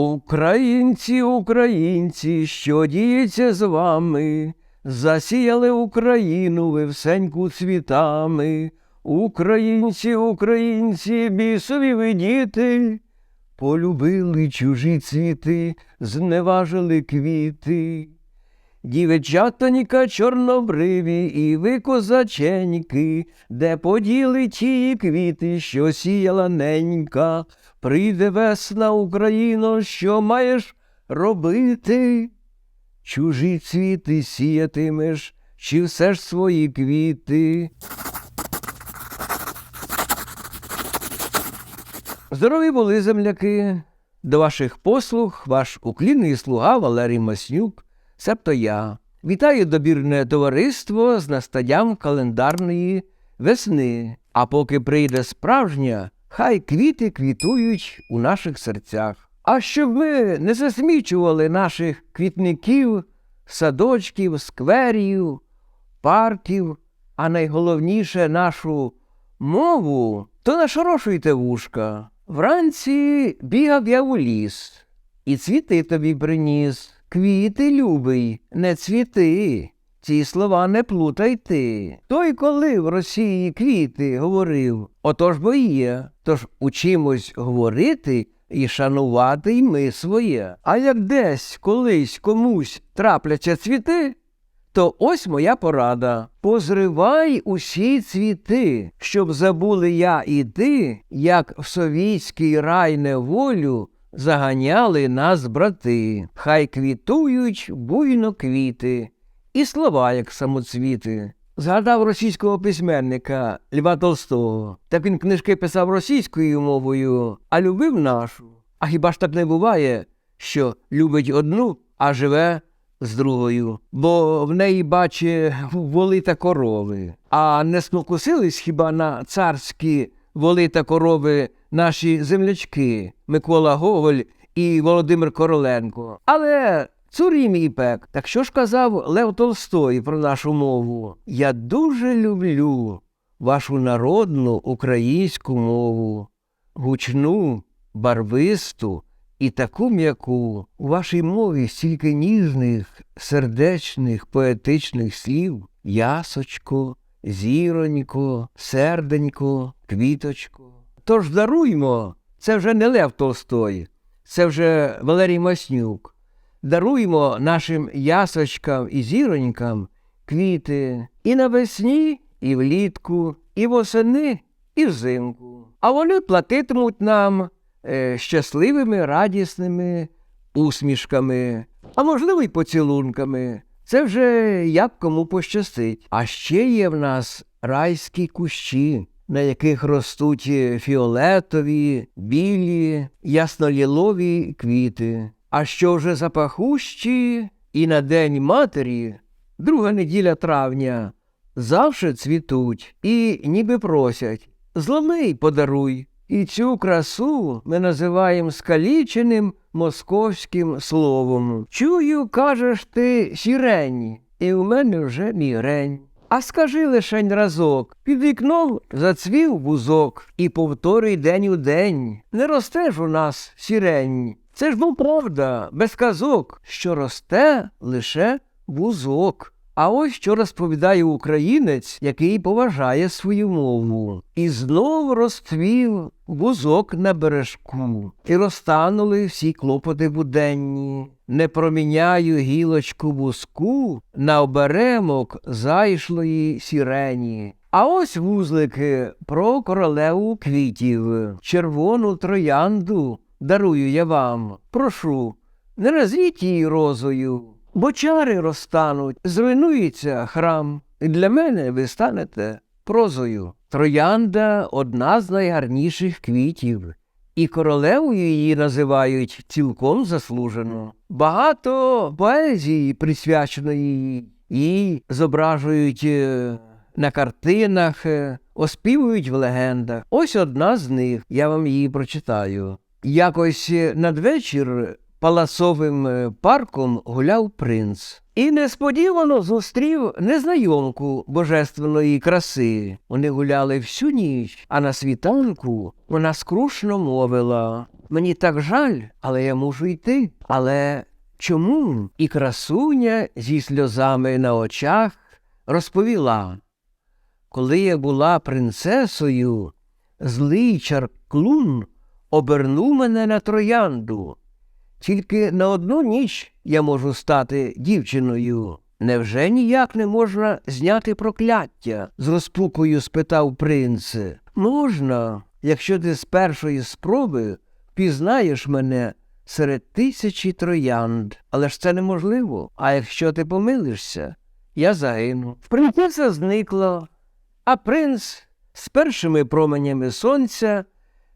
Українці, українці, що діється з вами? Засіяли Україну ви всеньку цвітами. Українці, українці, бісові ви діти, полюбили чужі цвіти, зневажили квіти. Дівчатонька чорнобриві і ви козаченьки, де поділи ті квіти, що сіяла ненька, прийде весна Україно, що маєш робити? Чужі цвіти сіятимеш, чи все ж свої квіти? Здорові були земляки. До ваших послуг ваш уклінний слуга Валерій Маснюк, себто я. Вітаю добірне товариство з настанням календарної весни. А поки прийде справжня, хай квіти квітують у наших серцях. А щоб ми не засмічували наших квітників, садочків, скверів, парків, а найголовніше нашу мову, то нашорошуйте вушка. Вранці бігав я у ліс, і цвіти тобі приніс. Квіти, любий, не цвіти. Ці слова не плутай ти. Той, коли в Росії квіти говорив, отож бо є, тож учимось говорити і шанувати й ми своє. А як десь колись комусь трапляться цвіти, то ось моя порада. Позривай усі цвіти, щоб забули я і ти, як в совітський рай неволю заганяли нас брати. Хай квітують буйно квіти, і слова, як самоцвіти. Згадав російського письменника Льва Толстого. Так він книжки писав російською мовою, а любив нашу. А хіба ж так не буває, що любить одну, а живе з другою, бо в неї, бачить, воли та корови. А не спокусились хіба на царські воли та корови наші землячки Микола Гоголь і Володимир Короленко. Але цурі мій пек, так що ж казав Лев Толстой про нашу мову? Я дуже люблю вашу народну українську мову, гучну, барвисту і таку м'яку. У вашій мові стільки ніжних, сердечних, поетичних слів ясочко, зіронько, серденько, квіточко. Тож даруймо, це вже не Лев Толстой, це вже Валерій Маснюк. Даруймо нашим ясочкам і зіронькам квіти і навесні, і влітку, і восени, і взимку. А вони платитимуть нам е, щасливими, радісними усмішками, а можливо, й поцілунками. Це вже як кому пощастить. А ще є в нас райські кущі, на яких ростуть фіолетові, білі, яснолілові квіти. А що вже запахущі, і на День матері, друга неділя травня, завше цвітуть і ніби просять зломи й подаруй. І цю красу ми називаємо скаліченим московським словом. Чую, кажеш ти сірень, і у мене вже мігрень. А скажи лишень разок, під вікном зацвів бузок, і повторюй день у день. Не ж у нас сірень. Це ж був правда, без казок, що росте лише бузок. А ось що розповідає українець, який поважає свою мову. І знов розцвів бузок на бережку, і розтанули всі клопоти буденні. Не проміняю гілочку бузку на оберемок зайшлої сірені. А ось вузлики про королеву квітів, червону троянду дарую я вам. Прошу, не разіть її розою, бо чари розтануть, зруйнується храм, і для мене ви станете прозою. Троянда одна з найгарніших квітів, і королевою її називають цілком заслужено. Багато поезії присвячено їй, її зображують е, на картинах, е, оспівують в легендах. Ось одна з них, я вам її прочитаю. Якось е, надвечір палацовим е, парком гуляв принц. І несподівано зустрів незнайомку божественної краси. Вони гуляли всю ніч, а на світанку вона скрушно мовила. Мені так жаль, але я мушу йти. Але чому? І красуня зі сльозами на очах розповіла. Коли я була принцесою, злий чарклун обернув мене на троянду. Тільки на одну ніч я можу стати дівчиною. Невже ніяк не можна зняти прокляття? з розпукою спитав принц. Можна, якщо ти з першої спроби впізнаєш мене серед тисячі троянд. Але ж це неможливо. А якщо ти помилишся, я загину. Принцеса зникла, а принц з першими променями сонця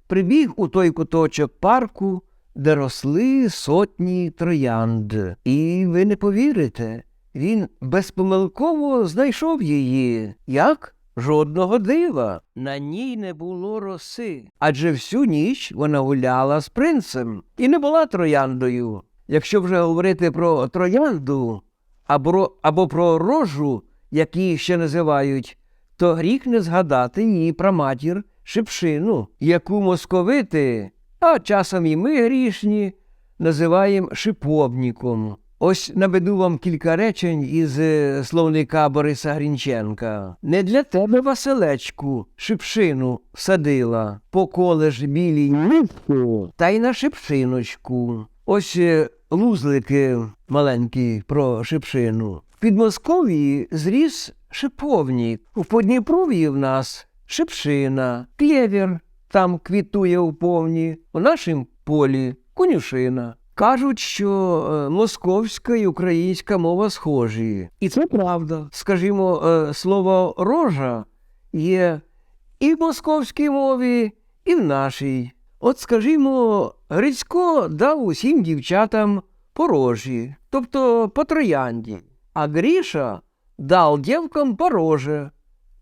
прибіг у той куточок парку, де росли сотні троянд. І ви не повірите, він безпомилково знайшов її. Як? Жодного дива. На ній не було роси. Адже всю ніч вона гуляла з принцем і не була трояндою. Якщо вже говорити про троянду або, або про рожу, як її ще називають, то гріх не згадати її праматір Шипшину, яку московити, а часом і ми грішні, називаємо шиповніком. Ось наведу вам кілька речень із е, словника Бориса Грінченка. Не для тебе, Василечку, шипшину садила, поколеш білій нитку, та й на шипшиночку. Ось е, лузлики маленькі про шипшину. В Підмосков'ї зріс шиповник. У Подніпров'ї в нас шипшина, клєвір там квітує у повні, у нашім полі конюшина. Кажуть, що е, московська і українська мова схожі. І це правда. Скажімо, е, слово рожа є і в московській мові, і в нашій. От, скажімо, Грицько дав усім дівчатам по рожі, тобто по троянді, а Гріша дав дівкам по роже,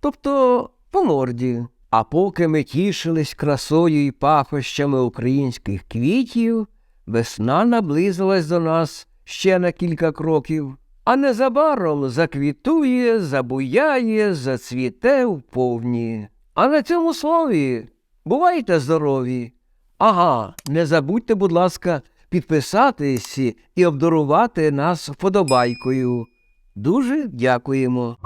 тобто по морді. А поки ми тішились красою і пахощами українських квітів, весна наблизилась до нас ще на кілька кроків, а незабаром заквітує, забуяє, зацвіте вповні. А на цьому слові бувайте здорові. Ага, не забудьте, будь ласка, підписатись і обдарувати нас вподобайкою. Дуже дякуємо.